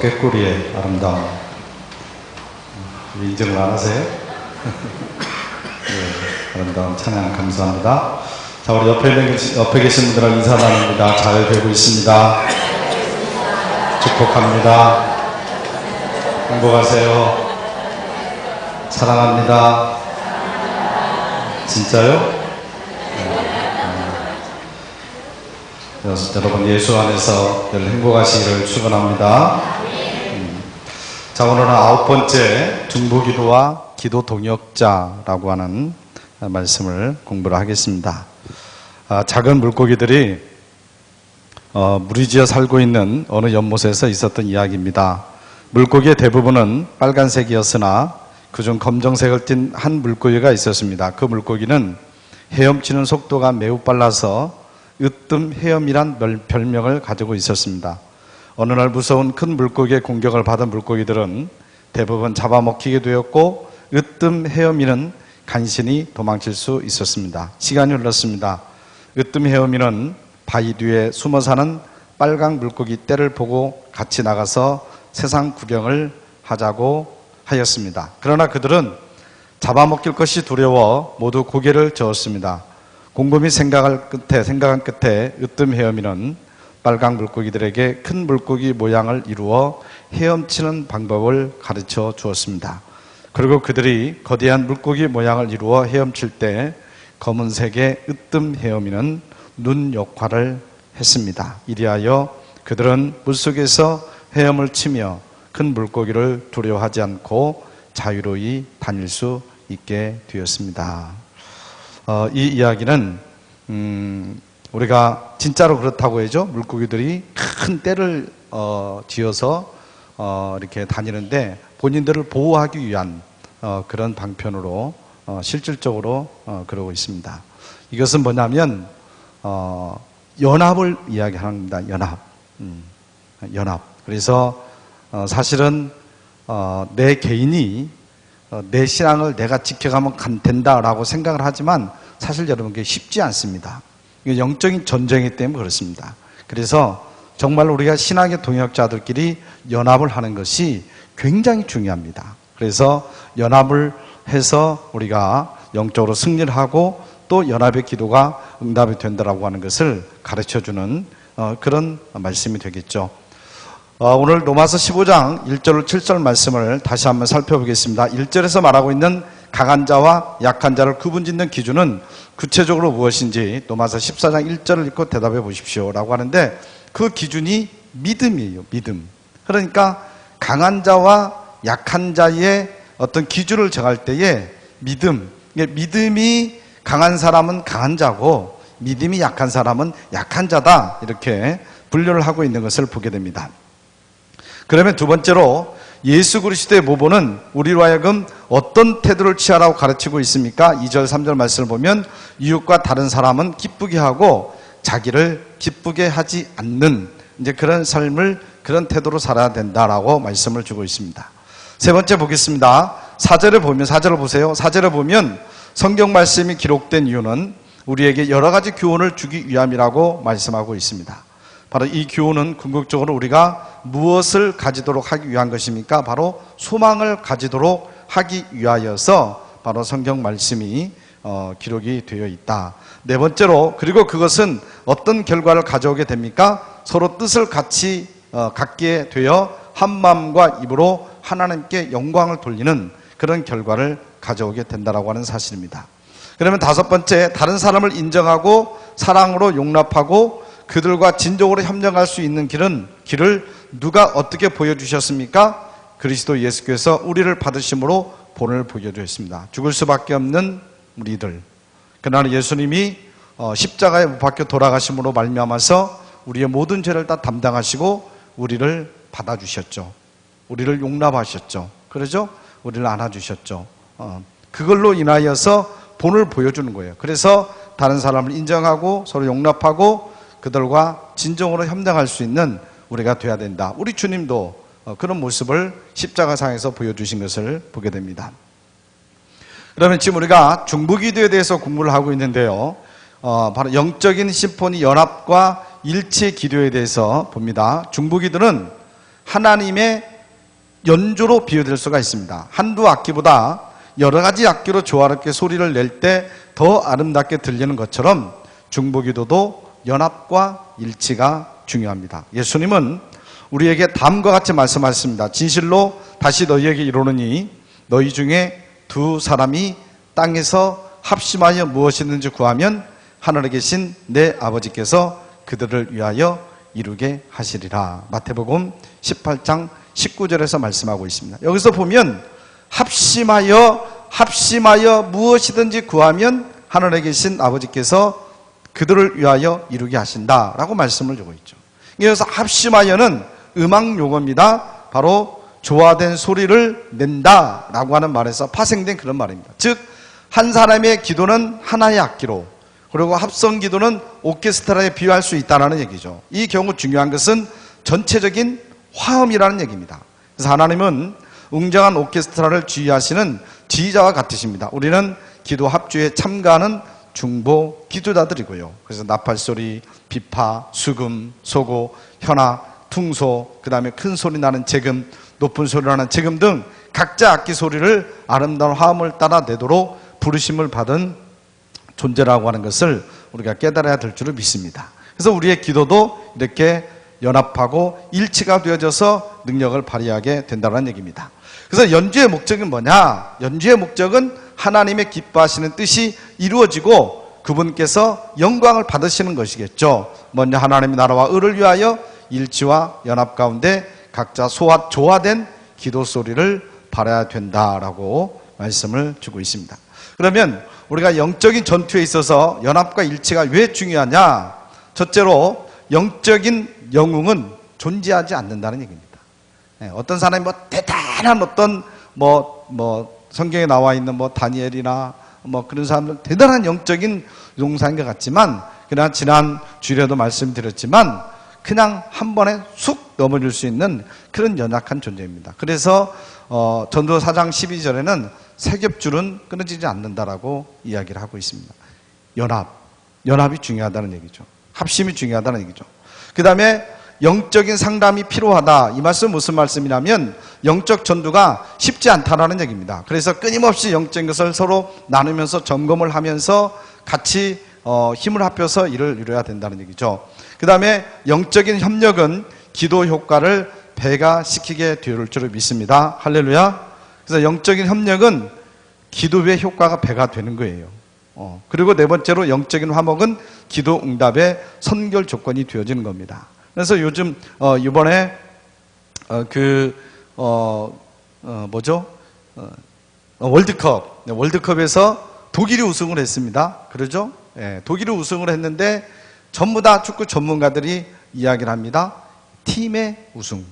꾀꼬리의 아름다움. 인정을 안 하세요? 예, 아름다운 찬양 감사합니다. 자, 우리 옆에, 있는, 옆에 계신 분들은 인사 나눕니다. 잘 되고 있습니다. 축복합니다. 행복하세요. 사랑합니다. 진짜요? 여- 여러분 예수 안에서 늘 행복하시기를 축원합니다. 음. 자 오늘은 아홉 번째 중보기도와 기도 동역자라고 하는 말씀을 공부를 하겠습니다. 아, 작은 물고기들이 어, 무리지어 살고 있는 어느 연못에서 있었던 이야기입니다. 물고기의 대부분은 빨간색이었으나 그중 검정색을 띤 한 물고기가 있었습니다. 그 물고기는 헤엄치는 속도가 매우 빨라서 으뜸 헤엄이란 별- 별명을 가지고 있었습니다. 어느 날 무서운 큰 물고기의 공격을 받은 물고기들은 대부분 잡아먹히게 되었고 으뜸 헤엄이는 간신히 도망칠 수 있었습니다. 시간이 흘렀습니다. 으뜸 헤엄이는 바위 뒤에 숨어 사는 빨강 물고기 떼를 보고 같이 나가서 세상 구경을 하자고 하였습니다. 그러나 그들은 잡아먹힐 것이 두려워 모두 고개를 저었습니다. 곰곰이 생각할 끝에 생각한 끝에 으뜸 헤엄이는 빨강 물고기들에게 큰 물고기 모양을 이루어 헤엄치는 방법을 가르쳐 주었습니다. 그리고 그들이 거대한 물고기 모양을 이루어 헤엄칠 때 검은색의 으뜸 헤엄이는 눈 역할을 했습니다. 이리하여 그들은 물속에서 헤엄을 치며 큰 물고기를 두려워하지 않고 자유로이 다닐 수 있게 되었습니다. 어, 이 이야기는 음, 우리가 진짜로 그렇다고 해죠. 물고기들이 큰 떼를 어, 지어서 어, 이렇게 다니는데 본인들을 보호하기 위한 어, 그런 방편으로 어, 실질적으로 어, 그러고 있습니다. 이것은 뭐냐면 어, 연합을 이야기하는 겁니다. 연합, 음, 연합. 그래서 어, 사실은 어, 내 개인이 어, 내 신앙을 내가 지켜가면 간- 된다라고 생각을 하지만 사실 여러분 그게 쉽지 않습니다. 이게 영적인 전쟁이기 때문에 그렇습니다. 그래서 정말 우리가 신앙의 동역자들끼리 연합을 하는 것이 굉장히 중요합니다. 그래서 연합을 해서 우리가 영적으로 승리를 하고 또 연합의 기도가 응답이 된다라고 하는 것을 가르쳐 주는 어, 그런 말씀이 되겠죠. 어, 오늘 로마서 15장 1절 7절 말씀을 다시 한번 살펴보겠습니다. 1절에서 말하고 있는 강한 자와 약한 자를 구분짓는 기준은 구체적으로 무엇인지 로마서 14장 1절을 읽고 대답해 보십시오라고 하는데 그 기준이 믿음이에요. 믿음. 그러니까 강한 자와 약한 자의 어떤 기준을 정할 때에 믿음. 믿음이 강한 사람은 강한 자고 믿음이 약한 사람은 약한 자다. 이렇게 분류를 하고 있는 것을 보게 됩니다. 그러면 두 번째로 예수 그리스도의 모보는 우리로 하여금 어떤 태도를 취하라고 가르치고 있습니까? 2절, 3절 말씀을 보면 이웃과 다른 사람은 기쁘게 하고 자기를 기쁘게 하지 않는 이제 그런 삶을 그런 태도로 살아야 된다라고 말씀을 주고 있습니다. 세 번째 보겠습니다. 사절을 보면 사절을 보세요. 사절을 보면 성경 말씀이 기록된 이유는 우리에게 여러 가지 교훈을 주기 위함이라고 말씀하고 있습니다. 바로 이 교훈은 궁극적으로 우리가 무엇을 가지도록 하기 위한 것입니까? 바로 소망을 가지도록 하기 위하여서 바로 성경 말씀이 어, 기록이 되어 있다. 네 번째로 그리고 그것은 어떤 결과를 가져오게 됩니까? 서로 뜻을 같이 어, 갖게 되어 한 마음과 입으로 하나님께 영광을 돌리는 그런 결과를 가져오게 된다라고 하는 사실입니다. 그러면 다섯 번째 다른 사람을 인정하고 사랑으로 용납하고 그들과 진정으로 협력할 수 있는 길은 길을 누가 어떻게 보여주셨습니까? 그리스도 예수께서 우리를 받으심으로 본을 보여주셨습니다. 죽을 수밖에 없는 우리들. 그러나 예수님이 어, 십자가에 못 박혀 돌아가심으로 말미암아서 우리의 모든 죄를 다 담당하시고 우리를 받아주셨죠. 우리를 용납하셨죠. 그러죠? 우리를 안아주셨죠. 어, 그걸로 인하여서 본을 보여주는 거예요. 그래서 다른 사람을 인정하고 서로 용납하고 그들과 진정으로 협력할 수 있는 우리가 돼야 된다. 우리 주님도 어, 그런 모습을 십자가상에서 보여주신 것을 보게 됩니다. 그러면 지금 우리가 중보기도에 대해서 공부를 하고 있는데요. 어, 바로 영적인 심포니 연합과 일체 기도에 대해서 봅니다. 중부기도는 하나님의 연주로 비유될 수가 있습니다. 한두 악기보다 여러 가지 악기로 조화롭게 소리를 낼 때 더 아름답게 들리는 것처럼 중보기도도 연합과 일치가 중요합니다. 예수님은 우리에게 다음과 같이 말씀하셨습니다. 진실로 다시 너희에게 이르노니 너희 중에 두 사람이 땅에서 합심하여 무엇이든지 구하면 하늘에 계신 내 아버지께서 그들을 위하여 이루게 하시리라. 마태복음 18장 19절에서 말씀하고 있습니다. 여기서 보면 합심하여 합심하여 무엇이든지 구하면 하늘에 계신 아버지께서 그들을 위하여 이루게 하신다라고 말씀을 주고 있죠. 그래서 합심하여는 음악 용어입니다. 바로 조화된 소리를 낸다라고 하는 말에서 파생된 그런 말입니다. 즉 한 사람의 기도는 하나의 악기로 그리고 합성 기도는 오케스트라에 비유할 수 있다는 얘기죠. 이 경우 중요한 것은 전체적인 화음이라는 얘기입니다. 그래서 하나님은 웅장한 오케스트라를 지휘하시는 지휘자와 같으십니다. 우리는 기도 합주에 참가하는 중보 기도자들이고요. 그래서 나팔 소리, 비파, 수금, 소고, 현아, 퉁소, 그 다음에 큰 소리 나는 재금, 높은 소리 나는 재금 등 각자 악기 소리를 아름다운 화음을 따라 내도록 부르심을 받은 존재라고 하는 것을 우리가 깨달아야 될 줄을 믿습니다. 그래서 우리의 기도도 이렇게 연합하고 일치가 되어져서 능력을 발휘하게 된다는 얘기입니다. 그래서 연주의 목적은 뭐냐? 연주의 목적은 하나님의 기뻐하시는 뜻이 이루어지고 그분께서 영광을 받으시는 것이겠죠. 먼저 하나님의 나라와 의를 위하여 일치와 연합 가운데 각자 소화, 조화된 기도 소리를 발해야 된다라고 말씀을 주고 있습니다. 그러면 우리가 영적인 전투에 있어서 연합과 일치가 왜 중요하냐? 첫째로 영적인 영웅은 존재하지 않는다는 얘기입니다. 네, 어떤 사람이 뭐 대단한 어떤 뭐, 뭐 성경에 나와 있는 뭐 다니엘이나 뭐 그런 사람들 대단한 영적인 용사인 것 같지만 그러나 지난 주일에도 말씀드렸지만 그냥 한 번에 쑥 넘어질 수 있는 그런 연약한 존재입니다. 그래서 어, 전도 4장 12절에는 세겹줄은 끊어지지 않는다라고 이야기를 하고 있습니다. 연합, 연합이 중요하다는 얘기죠. 합심이 중요하다는 얘기죠. 그 다음에 영적인 상담이 필요하다. 이 말씀 무슨 말씀이냐면 영적 전투가 쉽지 않다라는 얘기입니다. 그래서 끊임없이 영적인 것을 서로 나누면서 점검을 하면서 같이 어, 힘을 합해서 일을 이뤄야 된다는 얘기죠. 그 다음에 영적인 협력은 기도 효과를 배가 시키게 될 줄을 믿습니다. 할렐루야. 그래서 영적인 협력은 기도의 효과가 배가 되는 거예요. 어, 그리고 네 번째로 영적인 화목은 기도 응답의 선결 조건이 되어지는 겁니다. 그래서 요즘 어, 이번에 어, 그 어, 어, 뭐죠? 어, 월드컵 네, 월드컵에서 독일이 우승을 했습니다. 그러죠? 예, 독일이 우승을 했는데 전부 다 축구 전문가들이 이야기를 합니다. 팀의 우승.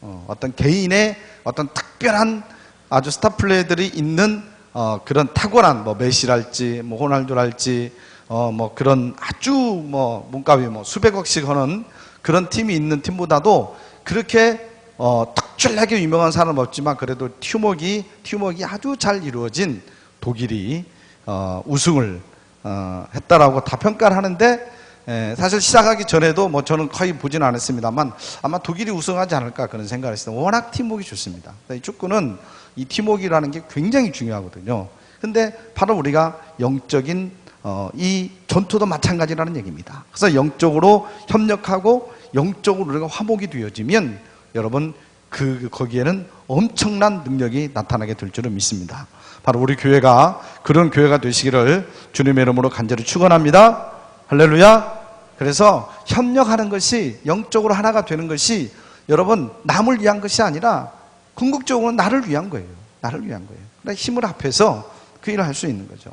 어, 어떤 개인의 어떤 특별한 아주 스타 플레이들이 있는 어, 그런 탁월한 뭐 메시랄지 뭐 호날두랄지 어, 뭐 그런 아주 뭐 몸값이 뭐 수백억씩 하는 그런 팀이 있는 팀보다도 그렇게 어, 특출나게 유명한 사람 없지만 그래도 팀워크가 팀워크가 아주 잘 이루어진 독일이 어, 우승을 어, 했다라고 다 평가를 하는데 에, 사실 시작하기 전에도 뭐 저는 거의 보진 않았습니다만 아마 독일이 우승하지 않을까 그런 생각을 했어요. 워낙 팀워크가 좋습니다. 이 축구는 이 팀워크라는 게 굉장히 중요하거든요. 근데 바로 우리가 영적인 어, 이 전투도 마찬가지라는 얘기입니다. 그래서 영적으로 협력하고 영적으로 우리가 화목이 되어지면 여러분 그 거기에는 엄청난 능력이 나타나게 될 줄을 믿습니다. 바로 우리 교회가 그런 교회가 되시기를 주님의 이름으로 간절히 축원합니다. 할렐루야. 그래서 협력하는 것이 영적으로 하나가 되는 것이 여러분 남을 위한 것이 아니라 궁극적으로 나를 위한 거예요. 나를 위한 거예요. 그러니까 힘을 합해서 그 일을 할 수 있는 거죠.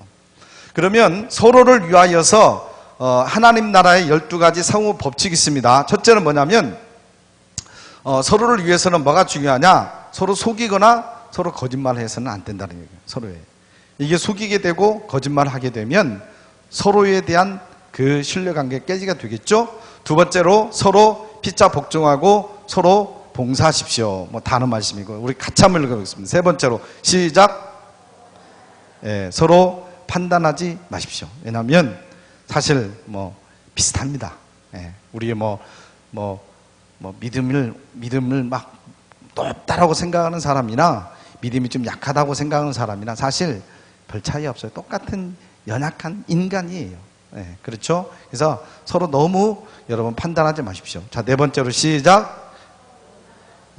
그러면 서로를 위하여서 어, 하나님 나라의 12가지 상호 법칙이 있습니다. 첫째는 뭐냐면 어, 서로를 위해서는 뭐가 중요하냐? 서로 속이거나 서로 거짓말해서는 안 된다는 얘기예요. 서로에. 이게 속이게 되고 거짓말하게 되면 서로에 대한 그 신뢰관계 깨지가 되겠죠. 두 번째로 서로 피자 복종하고 서로 봉사하십시오. 뭐 다른 말씀이고 우리 같이 한번 읽어보겠습니다. 세 번째로 시작. 예, 서로 판단하지 마십시오. 왜냐하면 사실 뭐 비슷합니다. 예, 우리의 뭐, 뭐, 뭐, 믿음을, 믿음을 막 높다라고 생각하는 사람이나 믿음이 좀 약하다고 생각하는 사람이나 사실 별 차이 없어요. 똑같은 연약한 인간이에요. 예, 그렇죠? 그래서 서로 너무 여러분 판단하지 마십시오. 자, 네 번째로 시작.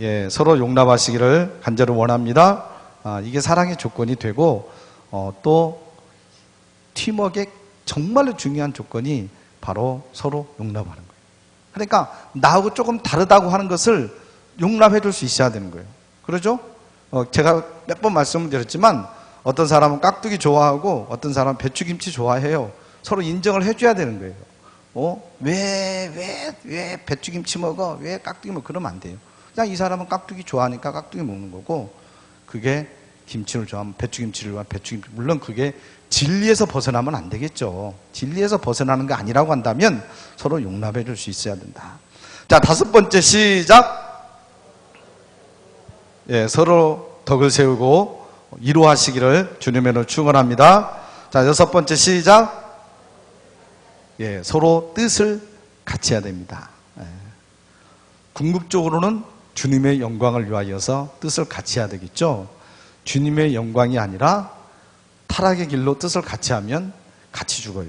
예, 서로 용납하시기를 간절히 원합니다. 아, 이게 사랑의 조건이 되고, 어, 또, 팀워크의 정말로 중요한 조건이 바로 서로 용납하는 거예요. 그러니까, 나하고 조금 다르다고 하는 것을 용납해 줄 수 있어야 되는 거예요. 그러죠? 어, 제가 몇 번 말씀을 드렸지만, 어떤 사람은 깍두기 좋아하고, 어떤 사람은 배추김치 좋아해요. 서로 인정을 해줘야 되는 거예요. 어? 왜, 왜, 왜 배추김치 먹어? 왜 깍두기 먹어? 그러면 안 돼요. 그냥 이 사람은 깍두기 좋아하니까 깍두기 먹는 거고, 그게 김치를 좋아하면 배추김치를 좋아하면 배추김치. 물론 그게 진리에서 벗어나면 안 되겠죠. 진리에서 벗어나는 게 아니라고 한다면 서로 용납해 줄 수 있어야 된다. 자, 다섯 번째 시작. 예, 서로 덕을 세우고 이루하시기를 주님의 이름으로 축원합니다. 자, 여섯 번째 시작. 예, 서로 뜻을 같이 해야 됩니다. 예. 궁극적으로는 주님의 영광을 위하여서 뜻을 같이 해야 되겠죠. 주님의 영광이 아니라 타락의 길로 뜻을 같이 하면 같이 죽어요.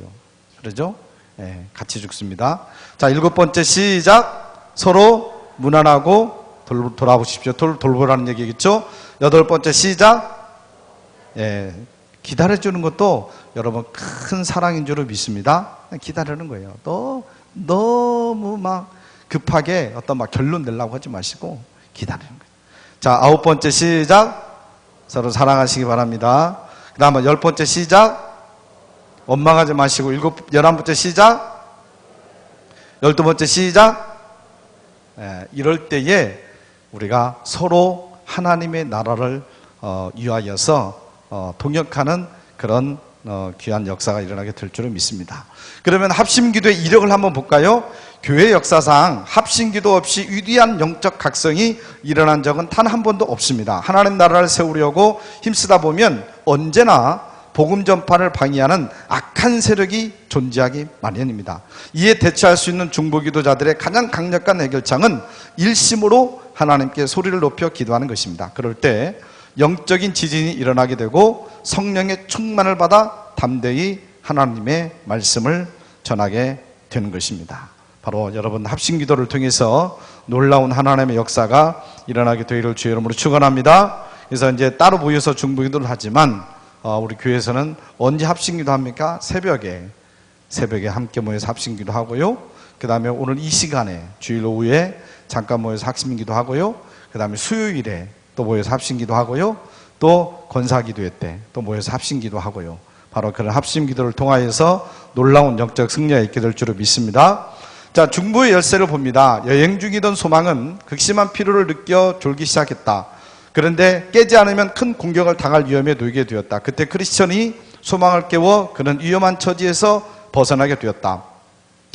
그러죠? 예, 같이 죽습니다. 자, 일곱 번째 시작. 서로 무난하고 돌, 돌아보십시오. 돌, 돌보라는 얘기겠죠? 여덟 번째 시작. 예, 기다려주는 것도 여러분 큰 사랑인 줄을 믿습니다. 기다리는 거예요. 또 너무 막 급하게 어떤 막 결론 내려고 하지 마시고 기다리는 거예요. 자, 아홉 번째 시작. 서로 사랑하시기 바랍니다. 그 다음에 열 번째 시작. 원망하지 마시고 일곱, 열한 번째 시작. 열두 번째 시작. 예, 이럴 때에 우리가 서로 하나님의 나라를 어, 위하여서 어, 동역하는 그런 어, 귀한 역사가 일어나게 될 줄을 믿습니다. 그러면 합심기도의 이력을 한번 볼까요? 교회 역사상 합심기도 없이 위대한 영적 각성이 일어난 적은 단 한 번도 없습니다. 하나님 나라를 세우려고 힘쓰다 보면 언제나 복음 전파를 방해하는 악한 세력이 존재하기 마련입니다. 이에 대처할 수 있는 중보기도자들의 가장 강력한 해결창은 일심으로 하나님께 소리를 높여 기도하는 것입니다. 그럴 때 영적인 지진이 일어나게 되고 성령의 충만을 받아 담대히 하나님의 말씀을 전하게 되는 것입니다. 바로 여러분 합심 기도를 통해서 놀라운 하나님의 역사가 일어나게 되기를 주의 이름으로 축원합니다. 그래서 이제 따로 모여서 중보기도를 하지만 어, 우리 교회에서는 언제 합심기도 합니까? 새벽에 새벽에 함께 모여서 합심기도 하고요. 그 다음에 오늘 이 시간에 주일 오후에 잠깐 모여서 합심기도 하고요. 그 다음에 수요일에 또 모여서 합심기도 하고요. 또 권사기도회 때 또 모여서 합심기도 하고요. 바로 그런 합심기도를 통하여서 놀라운 영적 승리가 있게 될 줄을 믿습니다. 자, 중부의 열쇠를 봅니다. 여행 중이던 소망은 극심한 피로를 느껴 졸기 시작했다. 그런데 깨지 않으면 큰 공격을 당할 위험에 놓이게 되었다. 그때 크리스천이 소망을 깨워 그는 위험한 처지에서 벗어나게 되었다.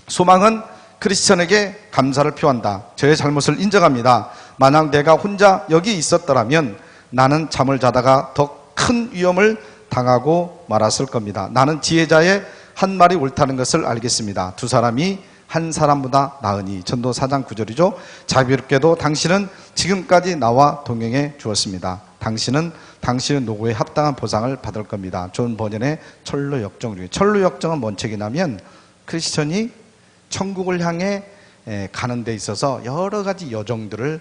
소망은 크리스천에게 감사를 표한다. 저의 잘못을 인정합니다. 만약 내가 혼자 여기 있었더라면 나는 잠을 자다가 더 큰 위험을 당하고 말았을 겁니다. 나는 지혜자의 한 말이 옳다는 것을 알겠습니다. 두 사람이 한 사람보다 나으니 전도 4장 9절이죠. 자비롭게도 당신은 지금까지 나와 동행해 주었습니다. 당신은 당신의 노고에 합당한 보상을 받을 겁니다. 좋은 번연의 철로 역정 중에 철로 역정은 뭔 책이냐면 크리스천이 천국을 향해 에, 가는 데 있어서 여러 가지 여정들을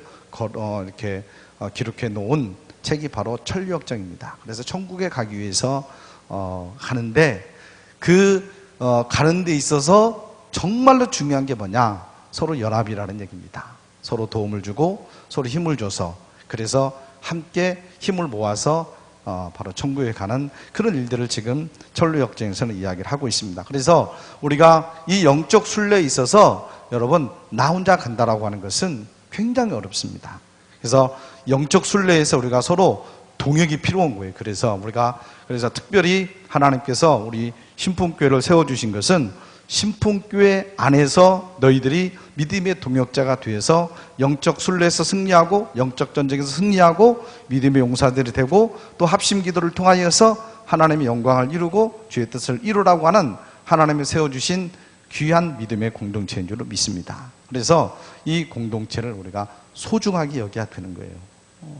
이렇게 어, 기록해 놓은 책이 바로 천류역정입니다. 그래서 천국에 가기 위해서 어, 가는데 그 어, 가는 데 있어서 정말로 중요한 게 뭐냐? 서로 연합이라는 얘기입니다. 서로 도움을 주고 서로 힘을 줘서 그래서 함께 힘을 모아서 어, 바로 천국에 가는 그런 일들을 지금 천루역정에서는 이야기를 하고 있습니다. 그래서 우리가 이 영적 순례에 있어서 여러분 나 혼자 간다라고 하는 것은 굉장히 어렵습니다. 그래서 영적 순례에서 우리가 서로 동역이 필요한 거예요. 그래서 우리가 그래서 특별히 하나님께서 우리 신풍교회를 세워 주신 것은 신풍교회 안에서 너희들이 믿음의 동역자가 되어서 영적 순례에서 승리하고 영적 전쟁에서 승리하고 믿음의 용사들이 되고 또 합심 기도를 통하여서 하나님의 영광을 이루고 주의 뜻을 이루라고 하는 하나님이 세워 주신 귀한 믿음의 공동체인 줄 믿습니다. 그래서 이 공동체를 우리가 소중하게 여겨야 되는 거예요.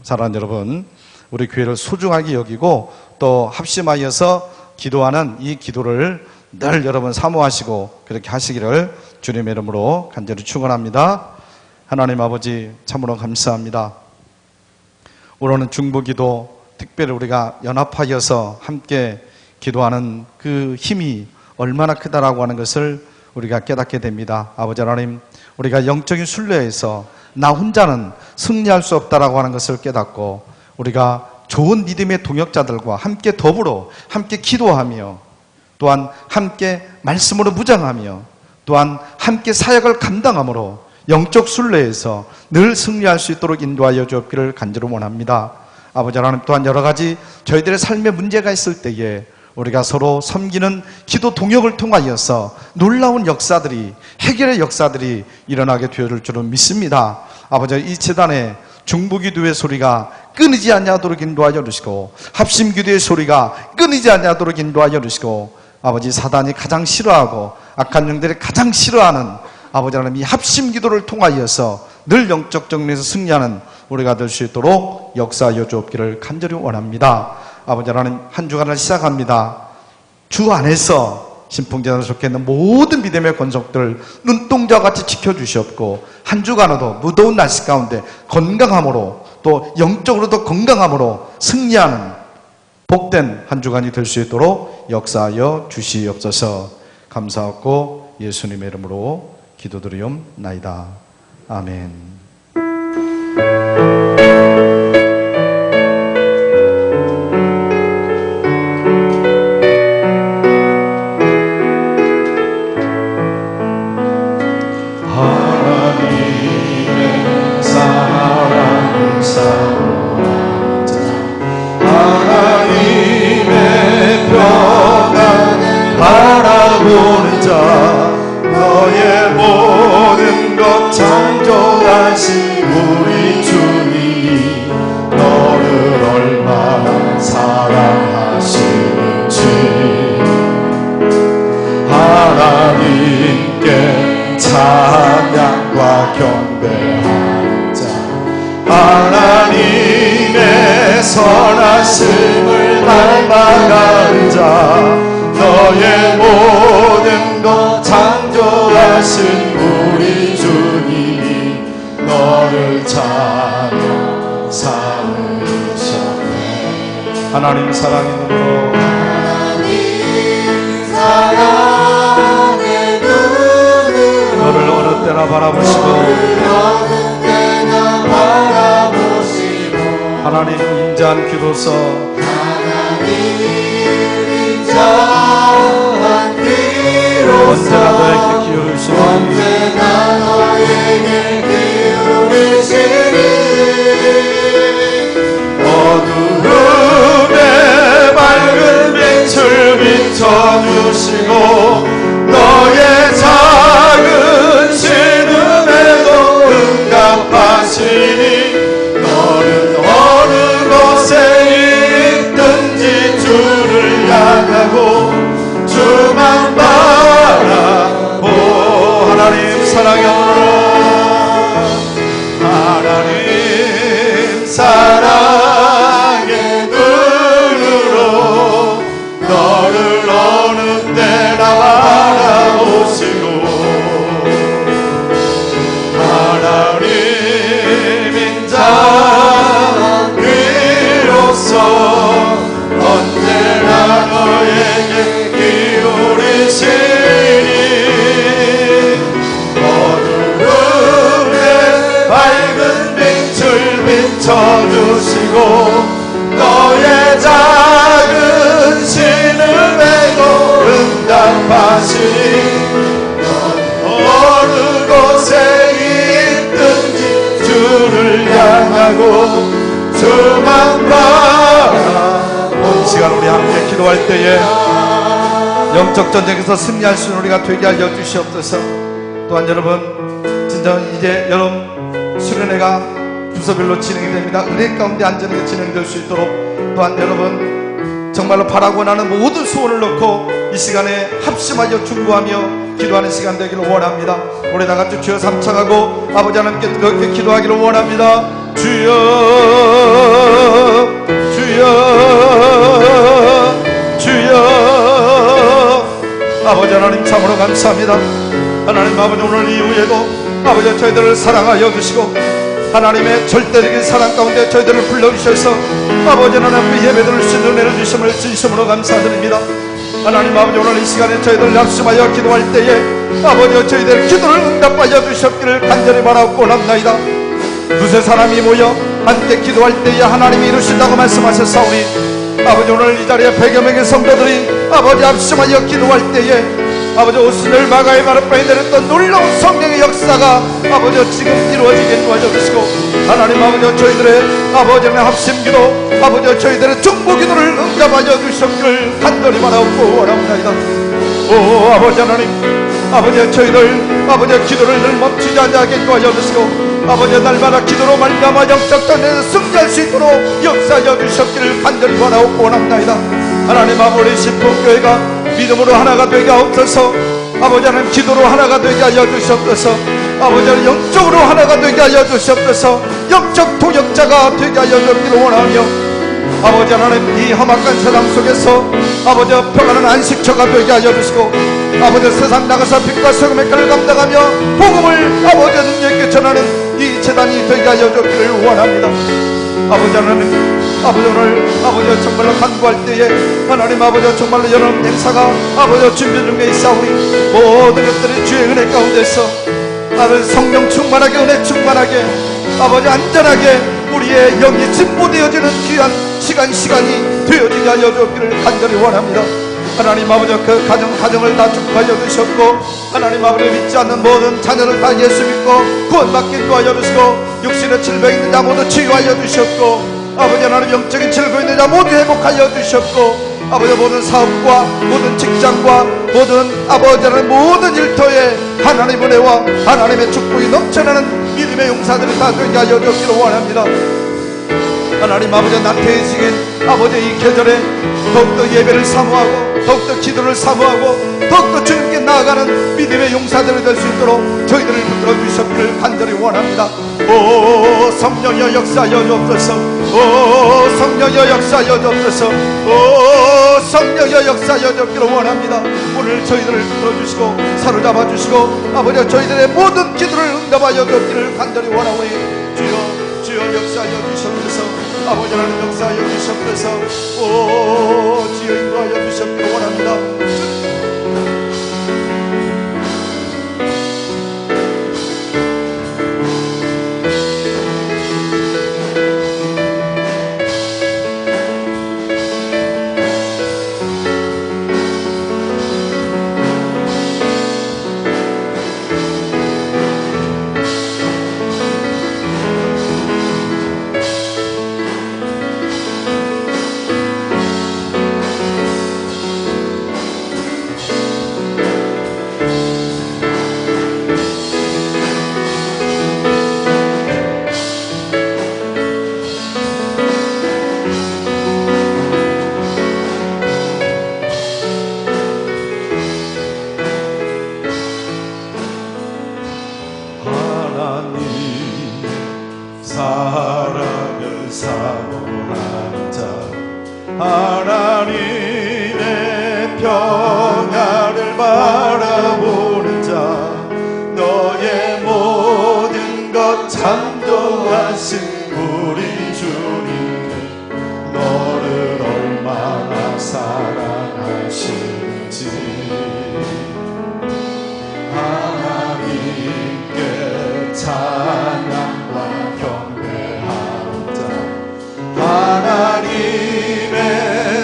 사랑하는 여러분, 우리 교회를 소중하게 여기고 또 합심하여서 기도하는 이 기도를 늘 여러분 사모하시고 그렇게 하시기를 주님의 이름으로 간절히 축원합니다. 하나님 아버지 참으로 감사합니다. 오늘은 중보기도 특별히 우리가 연합하여서 함께 기도하는 그 힘이 얼마나 크다라고 하는 것을 우리가 깨닫게 됩니다. 아버지 하나님, 우리가 영적인 순례에서 나 혼자는 승리할 수 없다라고 하는 것을 깨닫고 우리가 좋은 믿음의 동역자들과 함께 더불어 함께 기도하며 또한 함께 말씀으로 무장하며 또한 함께 사역을 감당함으로 영적 순례에서 늘 승리할 수 있도록 인도하여 주옵기를 간절히 원합니다. 아버지 하나님 또한 여러 가지 저희들의 삶에 문제가 있을 때에 우리가 서로 섬기는 기도 동역을 통하여서 놀라운 역사들이 해결의 역사들이 일어나게 되어줄 줄은 믿습니다. 아버지 이 재단에 중부기도의 소리가 끊이지 아니하도록 인도하여 주시고 합심기도의 소리가 끊이지 아니하도록 인도하여 주시고 아버지 사단이 가장 싫어하고 악한 영들이 가장 싫어하는 아버지 하나님 이 합심 기도를 통하여서 늘 영적 정리에서 승리하는 우리가 될 수 있도록 역사하여 주옵기를 간절히 원합니다. 아버지 하나님 한 주간을 시작합니다. 주 안에서 신풍전을 속해 있는 모든 믿음의 권속들 눈동자 같이 지켜주시옵고 한 주간에도 무더운 날씨 가운데 건강함으로 또 영적으로도 건강함으로 승리하는 복된 한 주간이 될 수 있도록 역사하여 주시옵소서 감사하고 예수님의 이름으로 기도드리옵나이다. 아멘. 하나님 사랑의 눈으로. 사랑의 눈으로 너를 어느 때나 바라보시고 어느 때나 바라보시고 하나님 인자한 기도서 하나님 인자한 언제나 너에게 비로소 기울이시니 언제나 너에게 기울이시니 비춰주시고 너의 작은 신음에도 응답하시니 너는 어느 곳에 있든지 주를 향하고 주만 바라보 하나님 사랑하노 비춰주시고 너의 작은 신음에도 응답하시니 어느 곳에 있든지 주를 향하고 주만 바라본 시간 우리 함께 기도할 때에 영적 전쟁에서 승리할 수 있는 우리가 되게 하여 주시옵소서. 또한 여러분, 진짜 이제 여러분 수련회가 부서별로 진행이 됩니다. 은혜 가운데 안전하게 진행될 수 있도록 또한 여러분 정말로 바라고 나는 모든 소원을 넣고 이 시간에 합심하여 중보하며 기도하는 시간 되기를 원합니다. 우리 다 같이 주여 삼창하고 아버지 하나님께 그렇게 기도하기를 원합니다. 주여 주여 주여 아버지 하나님 참으로 감사합니다. 하나님 아버지 오늘 이후에도 아버지 저희들을 사랑하여 주시고 하나님의 절대적인 사랑 가운데 저희들을 불러주셔서 아버지 하나님 그 예배드릴 수 있는 은혜를 주심을 진심으로 감사드립니다. 하나님 아버지 오늘 이 시간에 저희들 약속하여 기도할 때에 아버지 저희들 기도를 응답하여 주셨기를 간절히 바라고 원합나이다. 두세 사람이 모여 함께 기도할 때에 하나님이 이루신다고 말씀하셨사오니 아버지 오늘 이 자리에 백여 명의 성도들이 아버지 앞심하여 기도할 때에 아버지 오순절 마가의 마르바에 내렸던 놀라운 성령의 역사가 아버지 지금 이루어지게 도와주시고 하나님 아버지 저희들의 아버지의 합심 기도 아버지 저희들의 중보기도를 응답하여 주셨기를 간절히 바라고 원합니다. 오 아버지 하나님 아버지 저희들 아버지 기도를 늘 멈추지 않게 도와줘 주시고 아버지 날마다 기도로 말미암아 영적 전쟁에 승리할 수 있도록 역사하여 주셨기를 간절히 원하고 원합니다. 하나님 아버지 신봉교회가 믿음으로 하나가 되게 하옵소서. 아버지 하나님 기도로 하나가 되게 하여 주시옵소서. 아버지 하나님 영적으로 하나가 되게 하여 주시옵소서. 영적 동역자가 되게 하여 주기를 원하며 아버지 하나님 이 험악한 세상 속에서 아버지 평안한 안식처가 되게 하여 주시고 아버지 세상 나가서 빛과 소금의 칼을 감당하며 복음을 아버지 능력있게 전하는 이 재단이 되게 하여 주기를 원합니다 아버지 하나님 아버지 오늘 아버지 정말로 간구할 때에 하나님 아버지 정말로 여러분 행사가 아버지 준비 중에 있사오니 모든 것들이 주의 은혜 가운데서 아버지 성령 충만하게 은혜 충만하게 아버지 안전하게 우리의 영이 진보되어지는 귀한 시간 시간이 되어지게 하여 주기를 간절히 원합니다 하나님 아버지 그 가정 가정을 다 축복하여 주셨고 하나님 아버지 믿지 않는 모든 자녀를 다 예수 믿고 구원받게 도와여 주시고 육신의 질병 있는 자 모두 치유하여 주셨고 아버지 하나님 영적인 질병 있는 자 모두 회복하여 주셨고 아버지 모든 사업과 모든 직장과 모든 아버지 하나님 모든 일터에 하나님 은혜와 하나님의 축복이 넘쳐나는 믿음의 용사들을 다 되게 하여 주기를 원합니다. 하나님 아버지 나태해지긴 아버지 이 계절에 더욱더 예배를 사모하고 더욱더 기도를 사모하고 더욱더 주님께 나아가는 믿음의 용사들이 될 수 있도록 저희들을 붙들어 주셨기를 간절히 원합니다. 오 성령여 역사여 주옵소서 오 성령여 역사여 주옵소서 오 성령여 역사여 주옵기를 원합니다. 오늘 저희들을 붙들어 주시고 사로잡아 주시고 아버지 저희들의 모든 기도를 응답하여 주옵기를 간절히 원하오니 주여 주여 역사하여 주셨소서 아버지 하나님 역사하여 주셨소서. 오 주여 인도하여 주셨기를 원합니다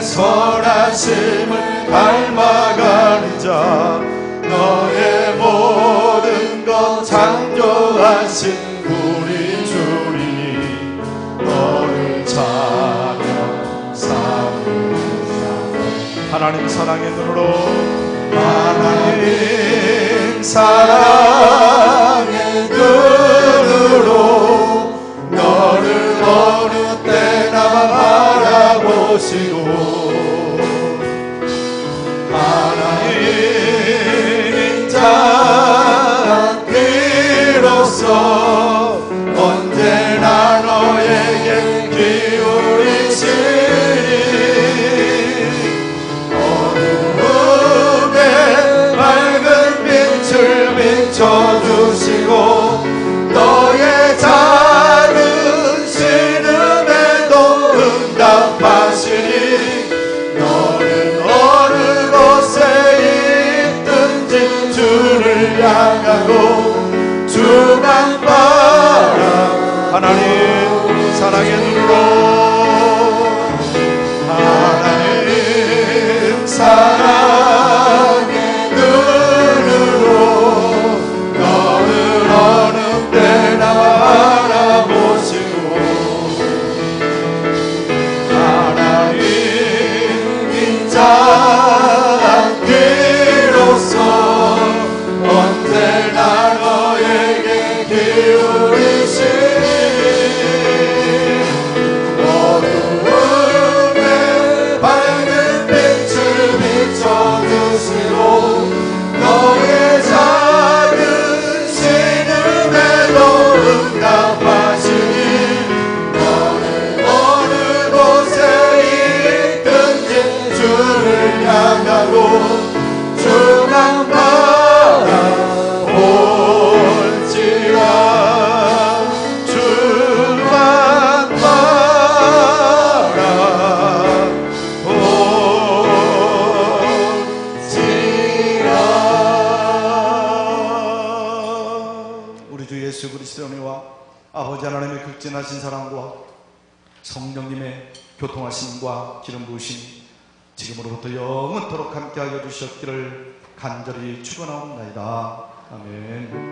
선하심을 닮아가는 자 너의 모든 것 창조하신 우리 주님 너를 찬양 삼으자 하나님 사랑의 눈으로 하나님 사랑의 눈으로 너를 어느 때나 바라보시고 비춰주시고 너의 작은 신음에도 응답하시니 너는 어느 곳에 있든지 주를 향하고 주만 바라 하나님 사랑해 주셨기를 간절히 축원하옵나이다. 아멘.